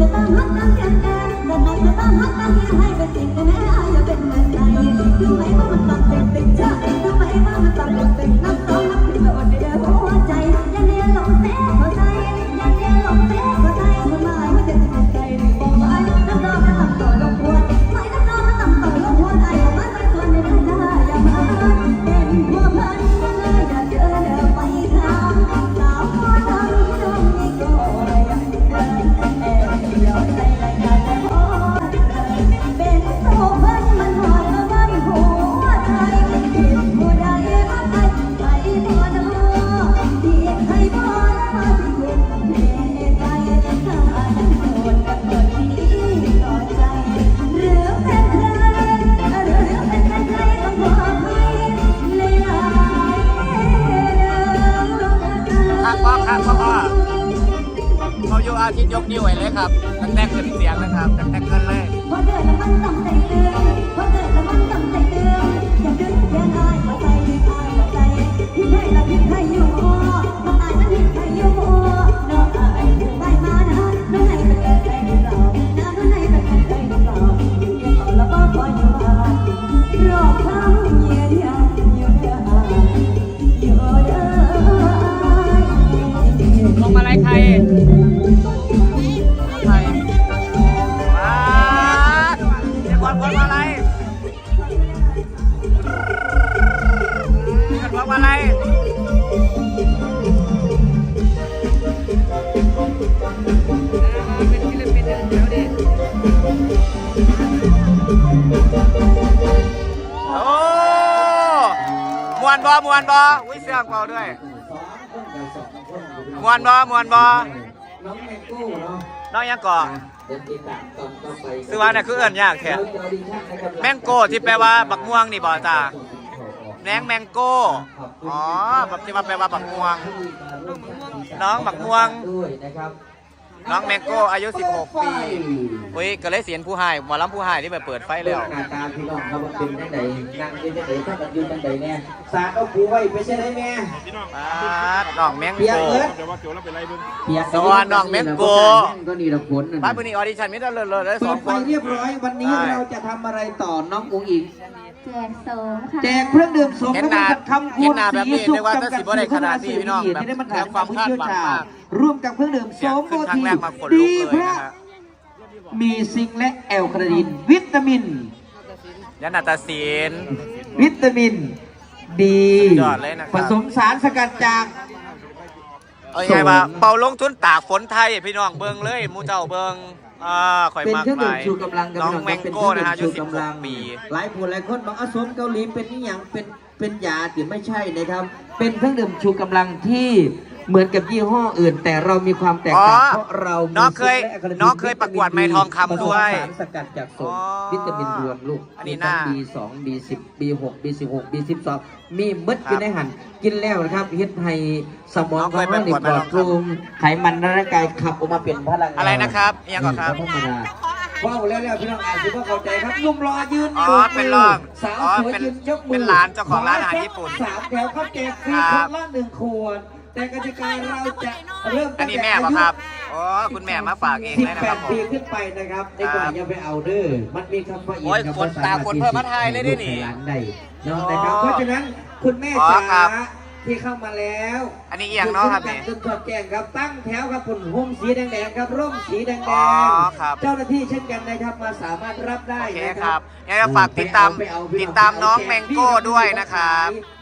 รู้ไหมว่ามันต้องเป็นเป็นเจ้ารู้ไหมว่ามันต้องเป็นเป็นน้ำต้องน้ำเป็นตัว ยกนิ้วไว้เลยครับตั้งแต่ขึ้นเสียงนะครับตั้งแต่ขึ้นเลยพอเกิดแล้วมันต้องใจเตือนพอเกิดแล้วมันต้องใจเตือนอย่าดื้อย่าอายมาใจ โอ้มวนบอมวนบออุ้ยเสื้อเปล่าด้วยมวนบอมวนบอน้องแมงกู้เนาะน้องยังก่อเดินติดตามตอนต่อไปซื้อว่าเนี่ยคือเอิ้นยากแท้เราจะออดิชั่นนะครับแมงโก้ที่แปลว่าบักม่วงนี่บ่จ้า แหนงแมงโก้ อ๋อแบบที่ว่าแปลว่าบักม่วง น้องบักม่วงด้วยนะครับน้องแมงโก้อายุ 16 ปีอุ้ยก็เลยเสียนผู้ให้หมอลำผู้ให้ที่ไปเปิดไฟเรื่แล้องวหน้าตาพี่น้องเขาว่าเป็นจังไดนั่งเป็นจังไดถ้ากันอยู่จังไดแน่สาดเอาผูไว้ไปใช่ไหมแม่ปาดน้องแมงเปียกโก้เอิดเดี๋ยวว่าเกี่ยวแล้วเป็นไรเบิ้งเปียกสวัสดีน้องแมงโก้ก็นี่ละผลป้าปืนนี้ออดิชั่นมิได้เลยเลยสเปิองดคไฟนเรียบร้อยวันนี้เราจะทำอะไรต่อน้องอุ้งอิง แจกโสมค่ะแจกเครื่องดื่มสมเห็นหน้ากับคำเห็คูนณหน้าแบบนี้สีสุนึกว่าจำกัจะดสิบ่ได้ขนาดนี้พี่น้องแบบที่ได้มาแสดถามงความผู้คาดเชี่ยวหวังชาญมากร่วมกับเครื่องดื่มโสมโบขึ้นครั้งทีแรกมาขนลุดีกเลยพระนะฮะมีซิงค์และแอลคาดิน วิตามินยันนาตาศีลวิตามินดีสุดยอดเลยนะครับผสมสารสกัดจาก เอายังไงว่าเป่าลงทุนตากฝนไทยพี่น้องเบิงเลยหมูเจ้าเบิงอ่าข่อยเป็นมากเครื่องไปดื่มชูกำลังกับน้องพี่แมครับงเป็นโก้นะฮะอายุเครื่องดื่มชูกำลัง16ปี หลายคนหลายคนบอกอาสมเกาหลีเป็นนี่อย่างเป็น เป็นยาแต่ไม่ใช่นะครับ เป็นเครื่องดื่มชูกำลังที่เหมือนกับยี่ห้ออื่น แต่เรามีความแตกต่างอ๋อเพราะเรามีน้องเคยซิงค์และแอลคาดิน้องเคยประกวดไม้ทองคำด้วยผสมสารสกัดจากสมอ๋อวิตามินรวมลูกอันนี้น่าบีสองบีสิบบีหกบีสิบหกบีสิบสองมีมึดอยู่ในหันกินแล้วนะครับเฮ็ดให้สมองของเรานี่ปลอดโปร่งไขมันในร่างกายขับออกมาเป็นพลังงานอะไรนะครับอิหยังก่อนครับ ธรรมดา ว้าวแล้วๆพี่น้องอาจจะว่าเข้าใจครับหนุ่มรอยืนออ๋ยู่อเป็นรองสาวอ๋อสวยเป็นยืนยกมือเป็นหลานเจ้าของร้านอาหารญี่ปุ่นสามแถวครับแจกฟรีคครับนละหนึ่งขวดแต่กติกาเราจะเริ่มอันนี้แม่ป่ะครับอ๋อคุณแม่มาฝากเองสิบเลยนะแปครัดบผปีมขึ้นไปนะครับในกว่าอย่าไปเอาเด้อมันมีคำว่าอีกโอ้ยกับฝนตาฝนเพิ่มมาไทยเลยดินี่ร้านใดเนาะนะครับเพราะฉะนั้นคุณแม่อ๋อจ๋าครับ ที่เข้ามาแล้วอันนี้เอียงเนาะครับนี่นี่ขึ้นสอดแจ้งครับตั้งแถวครับคุณห่มสีแดงๆครับร่มสีแดงอ๋อครับๆเจ้าหน้าที่เช่นกันนะครับมาสามารถรับได้โอเคนะคครัรับบยังไงก็ฝากติดตามไปเอไปเอติดตามน้องแมงโก้ด้วยนะครับพ